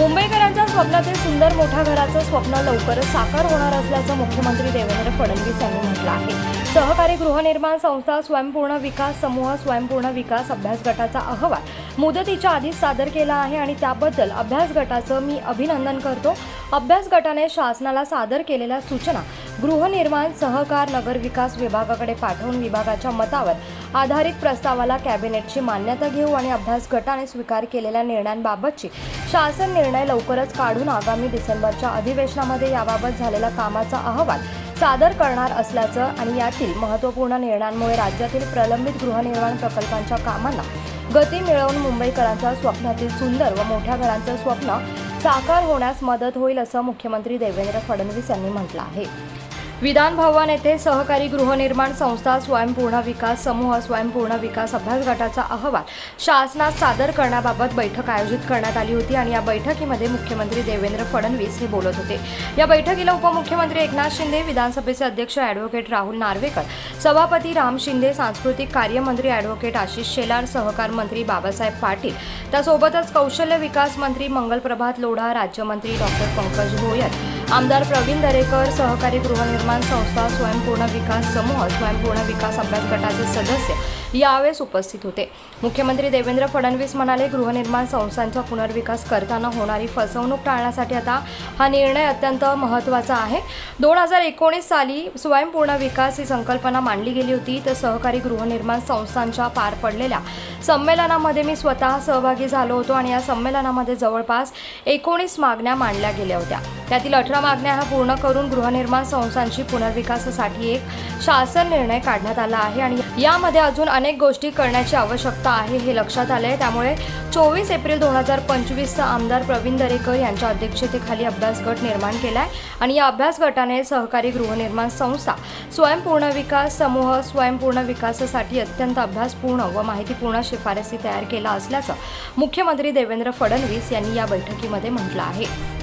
मुंबईकरांच्या स्वप्नातील सुंदर मोठ्या घराचं स्वप्न लवकरच साकार होणार असल्याचं मुख्यमंत्री देवेंद्र फडणवीस यांनी म्हटलं आहे. सहकारी गृहनिर्माण संस्था स्वयंपूर्ण विकास समूह स्वयंपूर्ण विकास अभ्यास गटाचा अहवाल मुदतीच्या आधीच सादर केला आहे आणि त्याबद्दल अभ्यास गटाचं मी अभिनंदन करतो. अभ्यास गटाने शासनाला सादर केलेल्या सूचना गृहनिर्माण सहकार नगरविकास विभागाकडे पाठवून विभागाच्या मतावर आधारित प्रस्तावाला कॅबिनेटची मान्यता घेऊ आणि अभ्यास गटाने स्वीकार केलेल्या निर्णयांबाबतची शासन निर्णय लवकरच काढून आगामी डिसेंबरच्या अधिवेशनामध्ये याबाबत झालेला कामाचा अहवाल सादर करणार असल्याचं आणि यातील महत्त्वपूर्ण निर्णयांमुळे राज्यातील प्रलंबित गृहनिर्माण प्रकल्पांच्या कामांना गती मिळवून मुंबईकरांच्या स्वप्नातील सुंदर व मोठ्या घरांचं स्वप्न साकार होण्यास मदत होईल असं मुख्यमंत्री देवेंद्र फडणवीस यांनी म्हटलं आहे. विधान भवन येथे सहकारी गृहनिर्माण संस्था स्वयंपूर्ण विकास समूह स्वयंपूर्ण विकास अभ्यास गटाचा अहवाल शासनात सादर करण्याबाबत बैठक आयोजित करण्यात आली होती आणि या बैठकीमध्ये मुख्यमंत्री देवेंद्र फडणवीस हे बोलत होते. या बैठकीला उपमुख्यमंत्री एकनाथ शिंदे विधानसभेचे अध्यक्ष ॲडव्होकेट राहुल नार्वेकर सभापती राम शिंदे सांस्कृतिक कार्यमंत्री ॲडव्होकेट आशिष शेलार सहकार मंत्री बाबासाहेब पाटील त्यासोबतच कौशल्य विकास मंत्री मंगलप्रभात लोढा राज्यमंत्री डॉक्टर पंकज गोयल आमदार प्रवीण दरेकर सहकारी गृहनिर्माण संस्था स्वयंपूर्ण विकास समूह स्वयंपूर्ण विकास अभ्यास गटाचे सदस्य यावेळेस उपस्थित होते. मुख्यमंत्री देवेंद्र फडणवीस म्हणाले गृहनिर्माण संस्थांचा पुनर्विकास करताना होणारी फसवणूक टाळण्यासाठी आता हा निर्णय अत्यंत महत्त्वाचा आहे. दोन हजार एकोणीस साली स्वयंपूर्ण विकास ही संकल्पना मांडली गेली होती. तर सहकारी गृहनिर्माण संस्थांच्या पार पडलेल्या संमेलनामध्ये मी स्वतः सहभागी झालो होतो आणि या संमेलनामध्ये जवळपास एकोणीस मागण्या मांडल्या गेल्या होत्या. त्यातील अठरा मागण्या ह्या पूर्ण करून गृहनिर्माण संस्थांची पुनर्विकासासाठी एक शासन निर्णय काढण्यात आला आहे आणि यामध्ये अजून अनेक गोष्टी करण्याची आवश्यकता आहे हे लक्षात आलं आहे त्यामुळे चोवीस एप्रिल दोन हजार पंचवीसचा आमदार प्रवीण दरेकर यांच्या अध्यक्षतेखाली अभ्यास गट निर्माण केला आहे आणि या अभ्यास गटाने सहकारी गृहनिर्माण संस्था स्वयंपूर्ण विकास समूह स्वयंपूर्ण विकासासाठी अत्यंत अभ्यासपूर्ण व माहितीपूर्ण शिफारसी तयार केला असल्याचं मुख्यमंत्री देवेंद्र फडणवीस यांनी या बैठकीमध्ये म्हटलं आहे.